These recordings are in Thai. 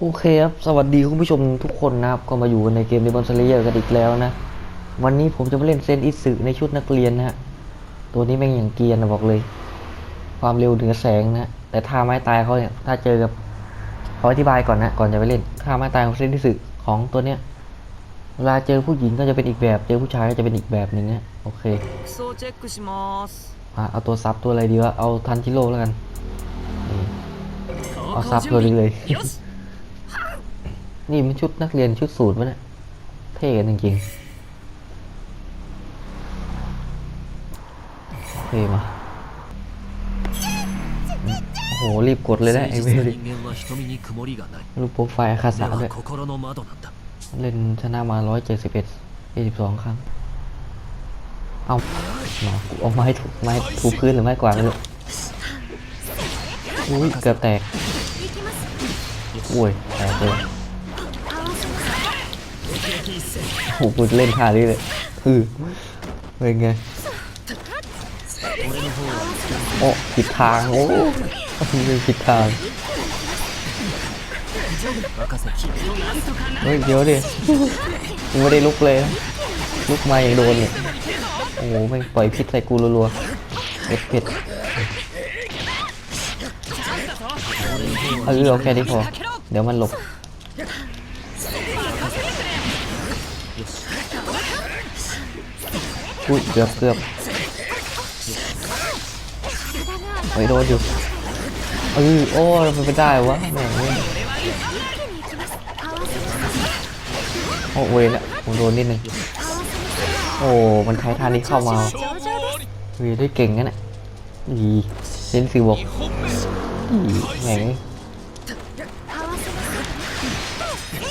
โอเคครับ สวัสดีคุณผู้ชมทุกคนนะครับ ก็มาอยู่ในเกมในบอลสเลเยร์กันอีกแล้วนะ วันนี้ผมจะมาเล่นเซนอิสึในชุดนักเรียนนะฮะ ตัวนี้แม่งอย่างเกียร์นะบอกเลย ความเร็วเหนือแสงนะ แต่ถ้าไม่ตายเขาเนี่ย ถ้าเจอกับขออธิบายก่อนนะ ก่อนจะไปเล่นถ้าไม่ตายของเซนอิสึของตัวเนี้ย เวลาเจอผู้หญิงก็จะเป็นอีกแบบ เจอผู้ชายก็จะเป็นอีกแบบหนึ่งนะโอเคเอาตัวซับตัวอะไรดีวะ เอาทันชิโร่แล้วกัน เอาซับตัวนี้เลย นี่มันชุดนักเรียนชุดสูตรมั้ยนะเท่กันจริงๆโอเคมาโอ้โห รีบกดเลยนะไอ้เวลรูปโปรไฟล์คาสาด้วยเล่นชนะมา 171 22 ครั้ง เอาหนอเอาไม้ถูไม้ถูพื้นหรือไม้กวาดเลอุ้ยเกือบแตกโอ้ยแตกเลย โหกูเล่นท่านี้เลยคือเป็นไง โอ้ผิดทาง โอ้มันผิดทาง เฮ้ย เดี๋ยวดิกูไม่ได้ลุกเลย ลุกมาอย่างโดนเนี่ย โอ้โหไม่ปล่อยพิษใส่กูรัวๆเผ็ดเผ็ดเออเอาแค่นี้พอ เดี๋ยวมันหลบ อุ้ยเกือบเกือบไปโดนอยู่เออโอ้ยมันไม่ได้วะแม่งเว้ยโอ้เวยละผมโดนนิดนึงโอ้มันใช้ทานี้เข้ามาวยได้เก่งงั้นน่ะอีเซนซิบอกอีแหม่ง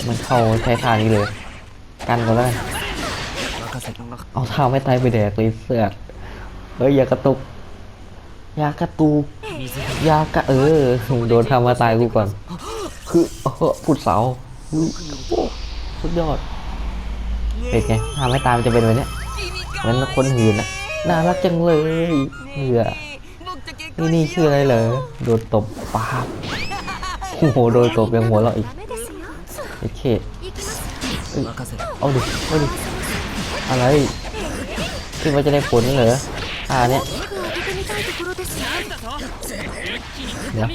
มันเข้าใช้ทานี้เลย กันก็แล้วกัน ใส่น้องเอาเท้าไม่ตายไปแดกเลยเสือเฮ้ยยากระตุกยากระตูยากระเออโดนทำมาตายกูก่อน คือเออพุดเสาสุดยอดเป็นไงทำไม่ตายมันจะเป็นแบบนี้งั้นคนหื่นนะน่ารักจังเลยเหื่อนี่นี่คืออะไรเหรอโดนตบปากโอ้โหโดนตบยังหัวเราอีกไอ้เขตเอาดิเอาดิ อะไรคิดว่าจะได้ผลเหรออ่าเนี่ยเดี๋ยว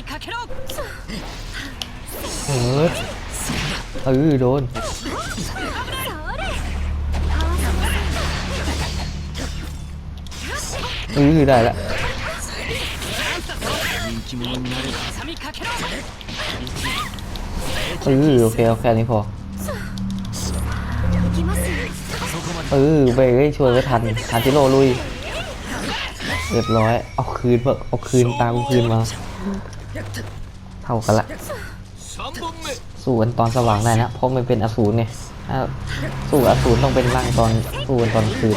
เออเออโดนเออได้ละเออโอเคโอเคนี้พอ เออเบรกใช่วยก็ทันทันจิโรลุยเรียบร้อย เอาคืนแบบเอาคืนตามคืนมา เท่ากันละ สู้กันตอนสว่างได้นะ เพราะมันเป็นอสูรเนี่ยสู้อสูรต้องเป็นร่างตอนสู้กันตอนคืน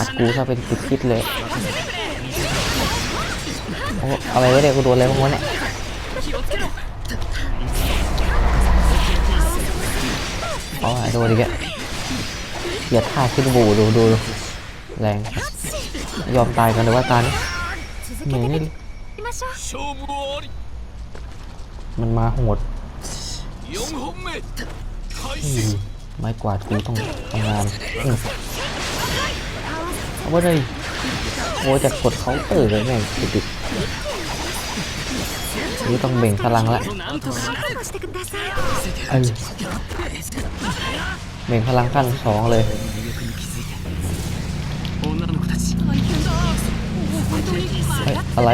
อัดกูถ้าเป็นคิดคิดเลย อะไรวะเด็กกูโดนอะไรบ้งเนี่ย อ๋อโดนอีกแล้วย่าท่าขึ้นบูดูดูแรงยอมตายกันเลยว่าตายหนีนี่มันมาโหดไม่กวาดกูต้องทำงานเอาไปเลยโอ้จะกดเขาตื่นเลยแม่ติด นี่ต้องเบ่งพลังละเบ่งพลังขั้นสองเลยอะไร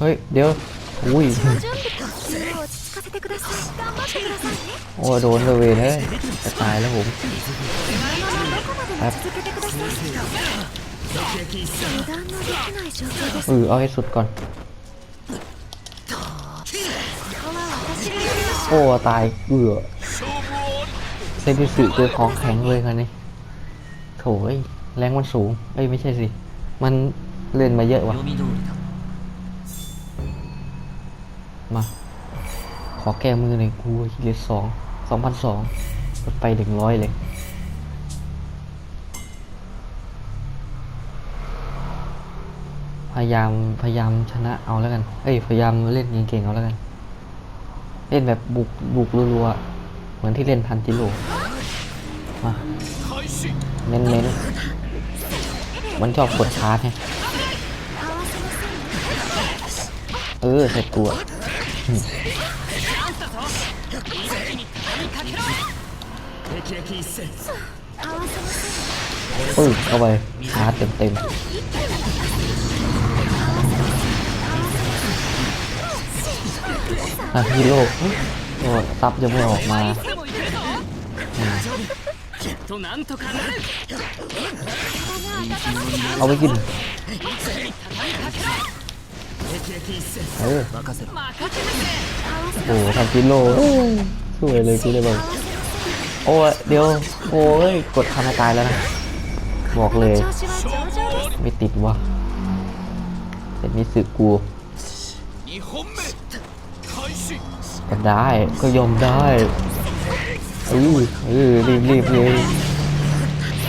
เฮ้ย เดี๋ยว อุ้ย โอ้โดนเลยเว้ยจะตายแล้วผมครับ เออเอาให้สุดก่อน โอ้ตายเบื่อเซนิสึเจอของแข็งเลยคันนี้โถยแรงมันสูง เอ้ยไม่ใช่สิ มันเล่นมาเยอะว่ะ 読み通りだ มา ขอแก้มือหน่อยกูเลสสองสองพันสองไปถึงร้อยเลย พยายามพยายามชนะเอาแล้วกัน เอ้ยพยายามเล่นเก่งๆเอาแล้วกัน เล่นแบบบุกบุกรัวๆเหมือนที่เล่นทันจิโร่มาเน้นเน้นมันชอบกดชาร์จไงเออใส่ตัวปึ้งเข้าไปชาร์จเต็มๆ อาฮีโร่โอ้ซับยังไม่ออกมาเอาไปกินเออโอ้ทำกิโลสวยเลยที่เลยบังโอ้เดี๋ยวโอ้ยกดทำตายแล้วนะบอกเลย ไม่ติดวะเป็นมิสึกู ก็ได้ก็ยอมได้เออเออรีบรีบเลย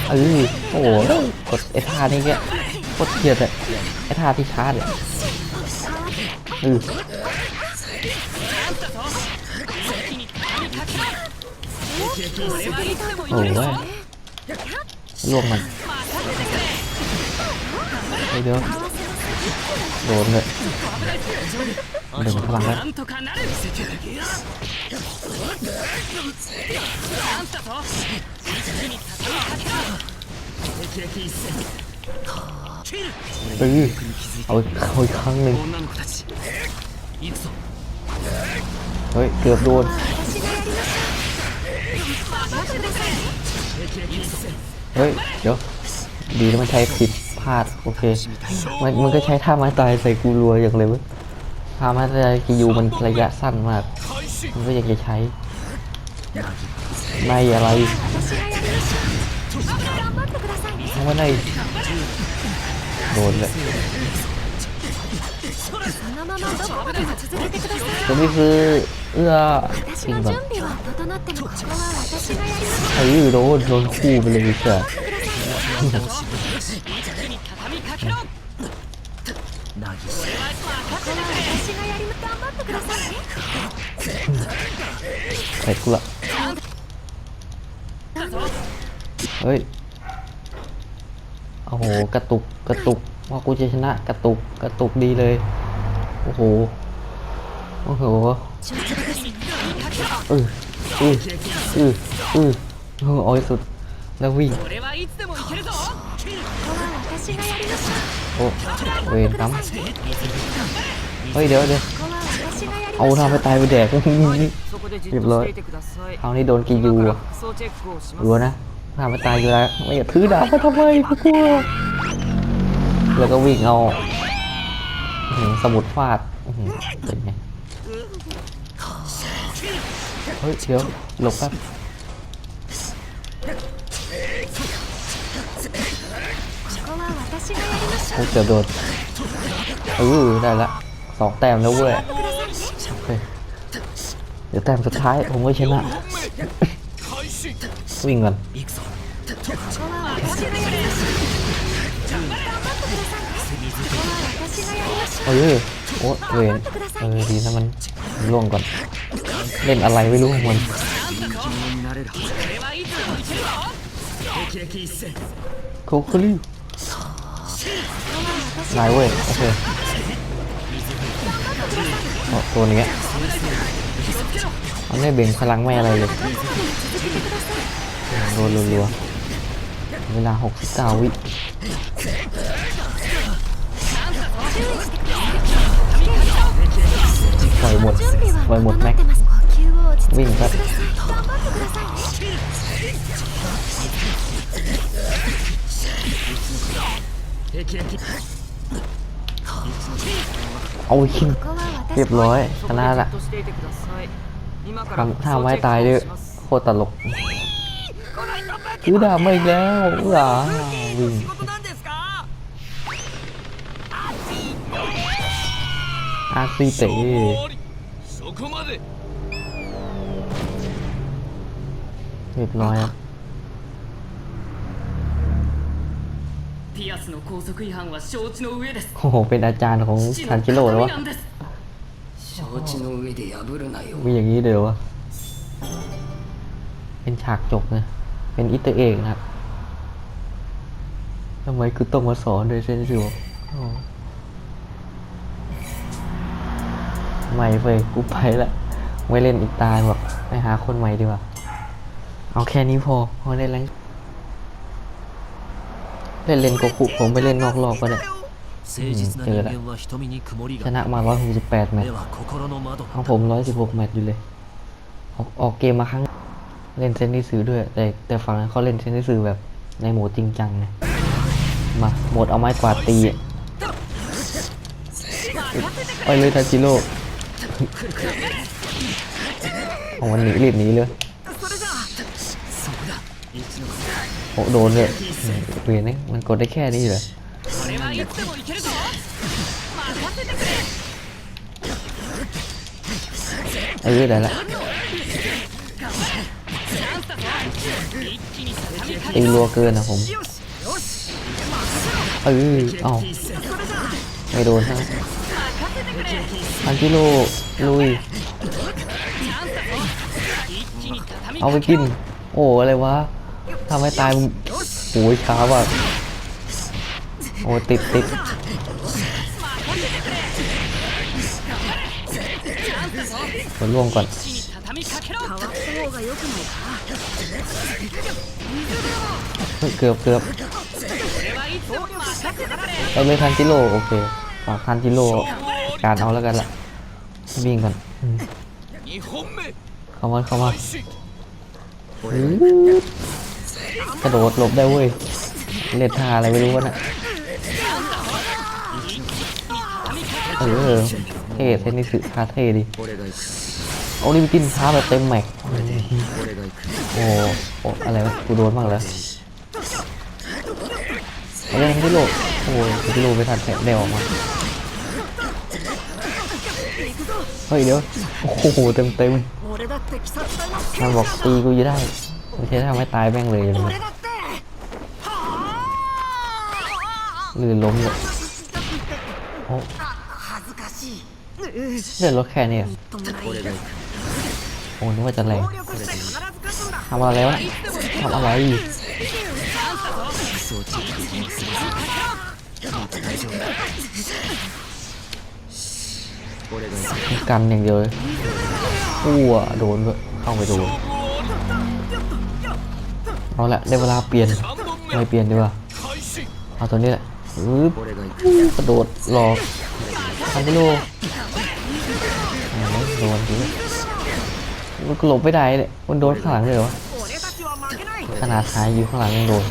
เออโอ้โหกดไอ้ท่านี้แกโคตรเกียดอะไอ้ท่าที่ชาร์จอะเออโอ้ยล่วงมันเฮ้ยเดี๋ยว โดนเลยเดี๋ยวพลังแล้วตื้อเอาเอาอีกครั้งหนึ่งเฮ้ย เกือบโดนเฮ้ย เดี๋ยว ดีแล้วมันใช้ผิดพลาดโอเค มันมันก็ใช้ท่าไม้ตายใส่กูรัวอย่างเลยวะท่าไม้ตายคิวมันระยะสั้นมาก มันก็อยากจะใช้ไม่อะไรว่ไในโดนเลยตัวนี้คือเอื้อจริงแบบไอ้โดนโดนคู่ไปเลยเสีย ว ここは私がやります頑張ってくださいね ใส่กูละเฮ้ย โอ้โห กระตุก กระตุก ว่ากูจะชนะ กระตุก กระตุกดีเลย โอ้โห โอ้โห 上手ですね เออเออเออเออเออเอาให้สุด แล้ววิ่งโอ้เวรกรรมเฮ้ยเดี๋ยวเดี๋ยวเอาทำไปตายไปแดกเรียบร้อยคราวนี้โดนกียูอะรู้นะทำไปตายอยู่แล้วไม่อยากถือดาบเาทำไมกูกลัวแล้วก็วิ่งเอาสมุดฟาดเป็นไงเฮ้ยเดี๋ยวหลบแป๊บ โอ้เกือบโดนเออได้ละสองแต้มแล้วเว้ยเดี๋ยวแต้มสุดท้ายผมก็ชนะวิ่งก่อนโอ้ยโอ้เวนเออดีนะมันล่วงก่อน เล่นอะไรไม่รู้ของมันโคคุริ นายเว้ยโอเคโอ้ตัวนี้มันไม่เบ่งพลังไม่อะไรเลยโดนรัวเวลาหกสิบเก้าวิปล่อยหมดปล่อยหมดแม็กวิ่งครับ เอาคิมเรียบร้อยชนะละทำท่าไม้ตายด้วยโคตรตลกอู้ด่าไม่แล้วอู้ดาวิ่งอาซีเตะเรียบร้อยครั ピアスの高速違反は承知の上です โอ้โห เป็นอาจารย์ของ 父 ทัน の จิโร่แล้ว 形 วะ 見なんです承知の上で破るなよ มีอย่างนี้เดี๋ยววะ เป็นฉากจบนะ เป็นอิตเตอร์เอกนะครับทำไมคือต้องมาสอนด้วยเซนซิวโอ้ไม่เฟยกูไปละ ไม่เล่นอีกตาแบบไปหาคนใหม่ดีกว่า เอาแค่นี้พอพอได้แล้ว เล่นเลนโกคุผมไปเล่นนอกรอบก็ได้เจอละชนะมา 168 แมตช์ของผม 116 แมตช์อยู่เลย ออกออกเกมมาครั้ง เล่นเซนนิสือด้วย แต่แต่ฝั่งนั้นเขาเล่นเซนนิสือแบบในโหมดจริงจังนะมาโหมดเอาไม้กวาดตีไปเลยทาจิโร่โอ้มันหนีรีบหนีเลยโอ้โดนเลย เวียนนี่มันกดได้แค่นี้เหรอเออได้ละตีรัวเกินนะผมเออเอาไม่โดนฮะอันกิโลลุย เอาไปกิน โอ้อะไรวะทำให้ตาย โอ้ยช้าว่ะโอ้ติดติดมันล่วงก่อนเกือบเกือบเราไลยทันจิโร่โอเคฝากทันจิโร่การเอาแล้วกันล่ะวิ่งก่อนเข้ามาเข้ามา กระโดดหลบได้เว้ย เล่ดท่าอะไรไม่รู้วะน่ะเออเท่เทนิสึท่าเท่ดิเอาลิมิตินท้าแบบเต็มแม็กโอ้โหอะไรวะกูโดนมากแล้วอะไรที่โลโอ้ยที่โลไปทันแผลเดวออกมาเฮ้ยเดี๋ยวโอ้โหเต็มเต็มมันบอกตีกูจะได้ ไม่ใช่ทำให้ตายแม่งเลยลื่นล้มเลยเดือดรถแค่นี้โอ้นึกว่าจะแรงทำอะไรวะทำอะไรกันอย่างเดียวเลอู้โดนเลยเข้าไปโดน เอาละได้เวลาเปลี่ยนไม่เปลี่ยนดีกว่าเอาตัวนี้แหละปึ๊กระโดดหลอกทันไม่รู้โดนทีมันหลบไม่ได้เลยมันโดนข้างหลังเลยเหรอขนาดท้ายอยู่ข้างหลังยังโดน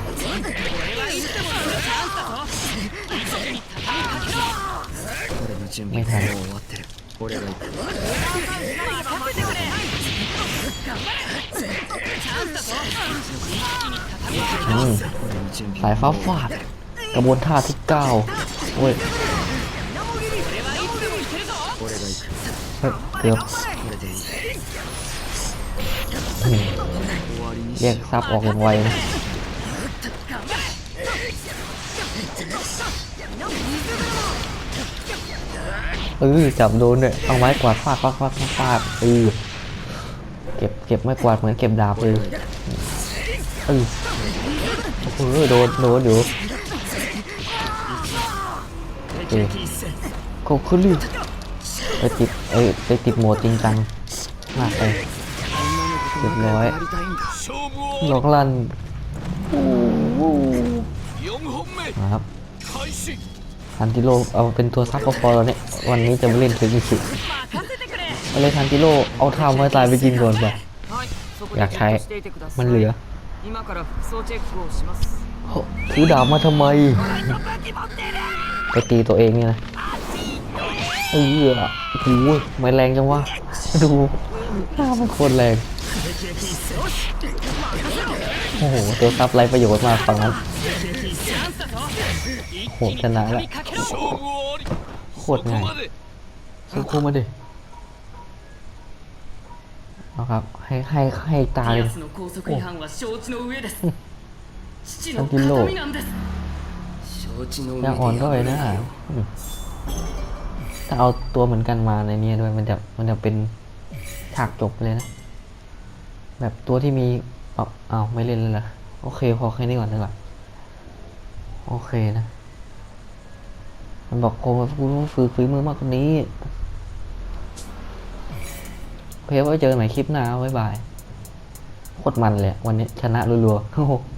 ไม่ทัน สายฟ้าฟาด กระบวนท่าที่เก้าโอ้ยเกือบเรียกซับออกอย่างไวนะเออจับโดนเนี่ยเอาไว้กวาดฟาดฟาดฟาดฟาดเออ เก็บเก็บไม่กวาดเหมือนเก็บดาบเลยเออโอ้โดนโดนอยู่เอ๊ะโคคุริไปติดเอ้ไปติดโหมดจริงจังมากไปเก็บร้อยล็อกลันนะครับอันที่โลเอาเป็นตัวซับพอๆแล้วเนี่ย วันนี้จะไม่เล่นเทคนิค ก็เลยทันจิโร่เอาท้ามาตายไปกินก่อนไปอยากใช้มันเหลือถือดาบมาทำไม ไปตีตัวเองเนี่ยนะเออโอ้ยไม่แรงจังวะ ดูน่ามันโคตรแรง โอ้โห ตัวซับไรประโยชน์มากฝั่งนั้นโหชนะและโคตรง่ายสู้คู่มาดิ นะครับ ให้ให้ให้ตายเลยงกินโลยังอ่อนก็ไปนะถ้าเอาตัวเหมือนกันมาในนี้ด้วยมันจะมันจะเป็นฉากจบเลยนะ แบบตัวที่มีเอาเอาไม่เล่นเลยเหรอโอเค พอแค่นี้ก่อนดีกว่าโอเคนะ มันบอกโคมาฟื้นฟื้นมือมากกว่านี้ เพลไว้เจอกันใหม่คลิปหน้าบ๊ายบายโคตรมันเลยวันนี้ชนะรัวๆ